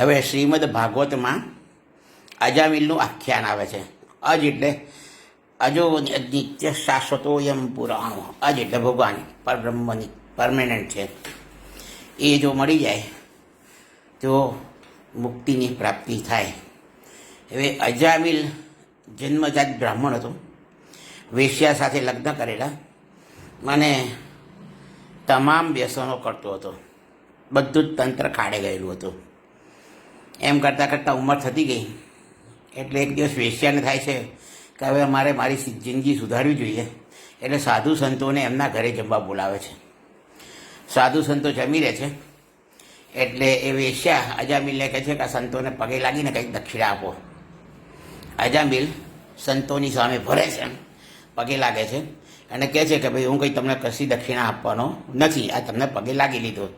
હવે શ્રીમદ ભાગવતમાં અજામિલનું આખ્યાન આવે છે. અજ એટલે અજો નિત્ય શાશ્વતોયમ પુરાણો. અજ એટલે ભગવાન પરબ્રહ્મની પરમેનન્ટ છે. એ જો મળી જાય તો મુક્તિની પ્રાપ્તિ થાય. હવે અજામિલ જન્મજાત બ્રાહ્મણ હતો. વેશ્યા સાથે લગ્ન કરેલા મને તમામ વ્યસનો કરતો હતો. બધું જ તંત્ર કાઢે ગયેલું હતું. એમ કરતાં કરતાં ઉંમર થતી ગઈ. એટલે એક દિવસ વેશ્યાને થાય છે કે હવે મારે મારી જિંદગી સુધારવી જોઈએ. એટલે સાધુ સંતોને એમના ઘરે જમવા બોલાવે છે. સાધુ સંતો જમી રહે છે. એટલે એ વેશ્યા અજામિલને કહે છે કે આ સંતોને પગે લાગીને કંઈક દક્ષિણા આપો. અજામિલ સંતોની સામે ભરે છે. પગે લાગે છે અને કહે છે કે ભાઈ, હું કંઈ તમને કશી દક્ષિણા આપવાનો નથી. આ તમને પગે લાગી લીધો.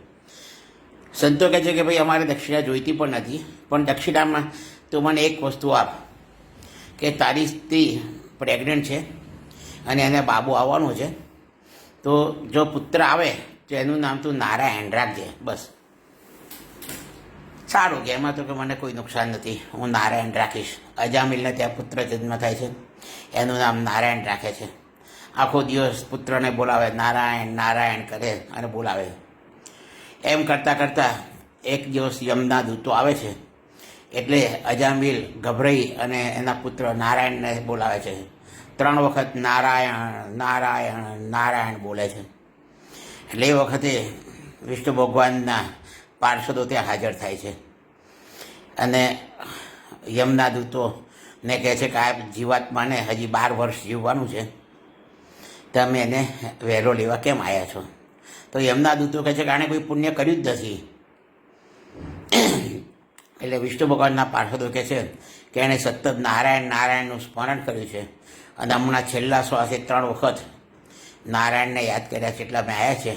સંતો કહે છે કે ભાઈ, અમારે દક્ષિણા જોઈતી પણ નથી, પણ દક્ષિણામાં તું મને એક વસ્તુ આપ કે તારી સ્ત્રી પ્રેગ્નન્ટ છે અને એને બાબુ આવવાનો છે, તો જો પુત્ર આવે તો એનું નામ તું નારાયણ રાખજે, બસ. સારું કે, એમાં તો કે મને કોઈ નુકસાન નથી, હું નારાયણ રાખીશ. અજામિલને ત્યાં પુત્ર જન્મ થાય છે, એનું નામ નારાયણ રાખે છે. આખો દિવસ પુત્રને બોલાવે, નારાયણ નારાયણ કરે અને બોલાવે. એમ કરતાં કરતાં એક દિવસ યમના દૂતો આવે છે. એટલે અજામિલ ગભરાઈ અને એના પુત્ર નારાયણને બોલાવે છે. ત્રણ વખત નારાયણ નારાયણ નારાયણ બોલે છે. એટલે એ વખતે વિષ્ણુ ભગવાનના પાર્ષદો ત્યાં હાજર થાય છે. અને યમના દૂતોને કહે છે કે આ જીવાત્માને હજી બાર વર્ષ જીવવાનું છે. તમે એને વહેલો લેવા કેમ આવ્યા છો? તો યમના દૂતો કહે છે કે આણે કોઈ પુણ્ય કર્યું જ નથી. એટલે વિષ્ણુ ભગવાનના પાર્ષદો કહે છે કે એણે સતત નારાયણ નારાયણનું સ્મરણ કર્યું છે. અને હમણાં છેલ્લા શ્વાસે ત્રણ વખત નારાયણને યાદ કર્યા છે એટલા મેં આવ્યા છે.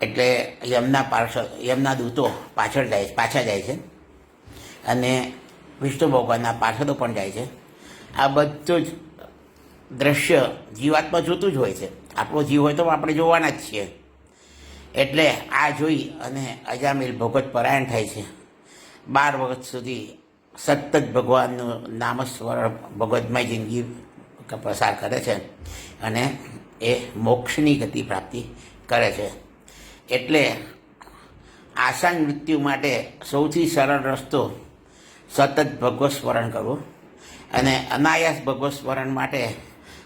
એટલે યમના પાર્ષદ, યમના દૂતો પાછળ જાય પાછા જાય છે. અને વિષ્ણુ ભગવાનના પાર્ષદો પણ જાય છે. આ બધું જ દ્રશ્ય જીવાત્મા જોતું જ હોય છે. આપણો જીવ હોય તો આપણે જોવાના જ છીએ. એટલે આ જોઈ અને અજામિલ ભગવત પરાયણ થાય છે. બાર વખત સુધી સતત ભગવાનનું નામસ્મરણ ભગવતમય જિંદગી પસાર કરે છે અને એ મોક્ષની ગતિ પ્રાપ્તિ કરે છે. એટલે આસાન મૃત્યુ માટે સૌથી સરળ રસ્તો સતત ભગવત સ્મરણ કરવું અને અનાયાસ ભગવત સ્મરણ માટે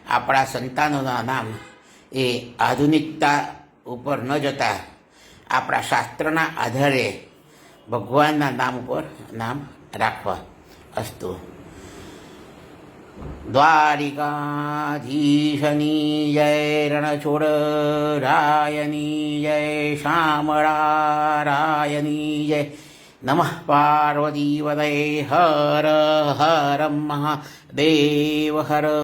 આપણા સંતાનોના નામ એ આધુનિકતા ઉપર ન જતા આપણા શાસ્ત્રના આધારે ભગવાનના નામ ઉપર નામ રાખવા અસ્તુ દ્વારિકાધીશની જય રણછોડ રાયની જય શામળારાયની જય નમઃ પાર્વતી વદય હર હર મહાદેવ હર